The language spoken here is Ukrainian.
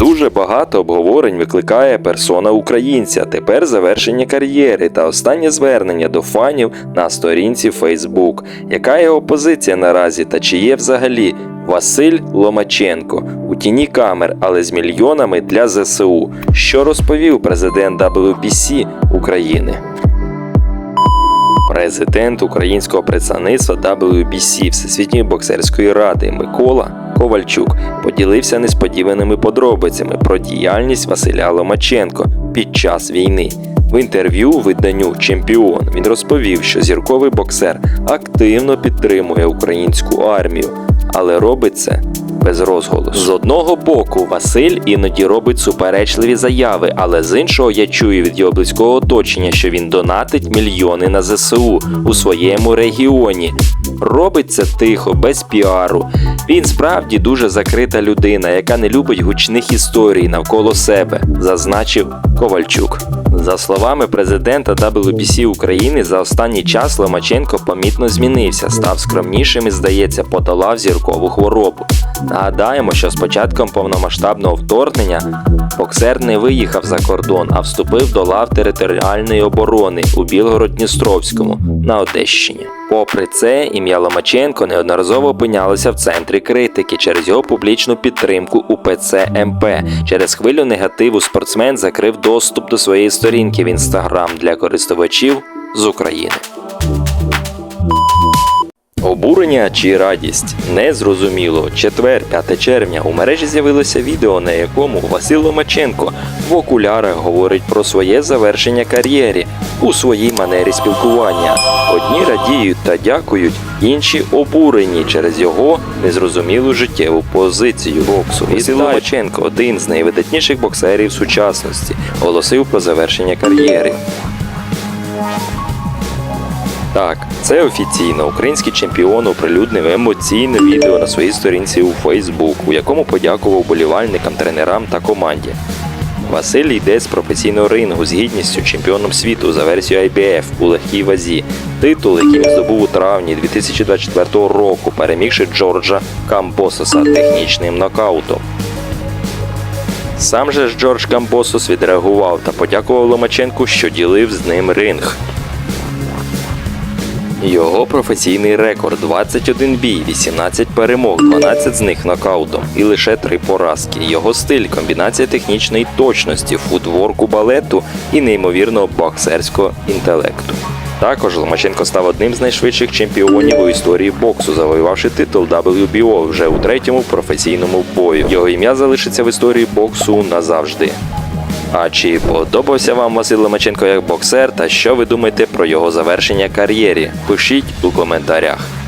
Дуже багато обговорень викликає персона українця, тепер завершення кар'єри та останнє звернення до фанів на сторінці Facebook. Яка його позиція наразі та чи є взагалі Василь Ломаченко у тіні камер, але з мільйонами для ЗСУ? Що розповів президент WBC України? Президент українського представництва WBC Всесвітньої боксерської ради Микола Ковальчук поділився несподіваними подробицями про діяльність Василя Ломаченко під час війни. В інтерв'ю виданню Чемпіон він розповів, що зірковий боксер активно підтримує українську армію, але робить це без розголосу. З одного боку, Василь іноді робить суперечливі заяви, але з іншого я чую від його близького оточення, що він донатить мільйони на ЗСУ у своєму регіоні. Робить це тихо, без піару. Він справді дуже закрита людина, яка не любить гучних історій навколо себе, зазначив Ковальчук. За словами президента WBC України, за останній час Ломаченко помітно змінився, став скромнішим і, здається, подолав зіркову хворобу. Нагадаємо, що з початком повномасштабного вторгнення боксер не виїхав за кордон, а вступив до лав територіальної оборони у Білгород-Дністровському на Одещині. Попри це, ім'я Ломаченко неодноразово опинялося в центрі критики через його публічну підтримку УПЦ МП. Через хвилю негативу спортсмен закрив доступ до своєї сторінки в інстаграм для користувачів з України. Обурення чи радість незрозуміло. Четвер, 5 червня у мережі з'явилося відео, на якому Василь Ломаченко в окулярах говорить про своє завершення кар'єри у своїй манері спілкування. Одні радіють та дякують, інші обурені через його незрозумілу життєву позицію боксу. Василь Ломаченко, один з найвидатніших боксерів сучасності, оголосив про завершення кар'єри. Так, це офіційно. Український чемпіон оприлюднив емоційне відео на своїй сторінці у Фейсбук, у якому подякував болівальникам, тренерам та команді. Василь йде з професійного рингу з гідністю чемпіоном світу за версією IBF у легкій вазі. Титул, який він здобув у травні 2024 року, перемігши Джорджа Камбососа технічним нокаутом. Сам же ж Джордж Камбосос відреагував та подякував Ломаченку, що ділив з ним ринг. Його професійний рекорд 21 бій, 18 перемог, 12 з них нокаутом і лише 3 поразки. Його стиль комбінація технічної точності, футворку балету і неймовірного боксерського інтелекту. Також Ломаченко став одним з найшвидших чемпіонів у історії боксу, завоювавши титул WBO вже у третьому професійному бою. Його ім'я залишиться в історії боксу назавжди. А чи подобався вам Василь Ломаченко як боксер та що ви думаєте про його завершення кар'єрі? Пишіть у коментарях.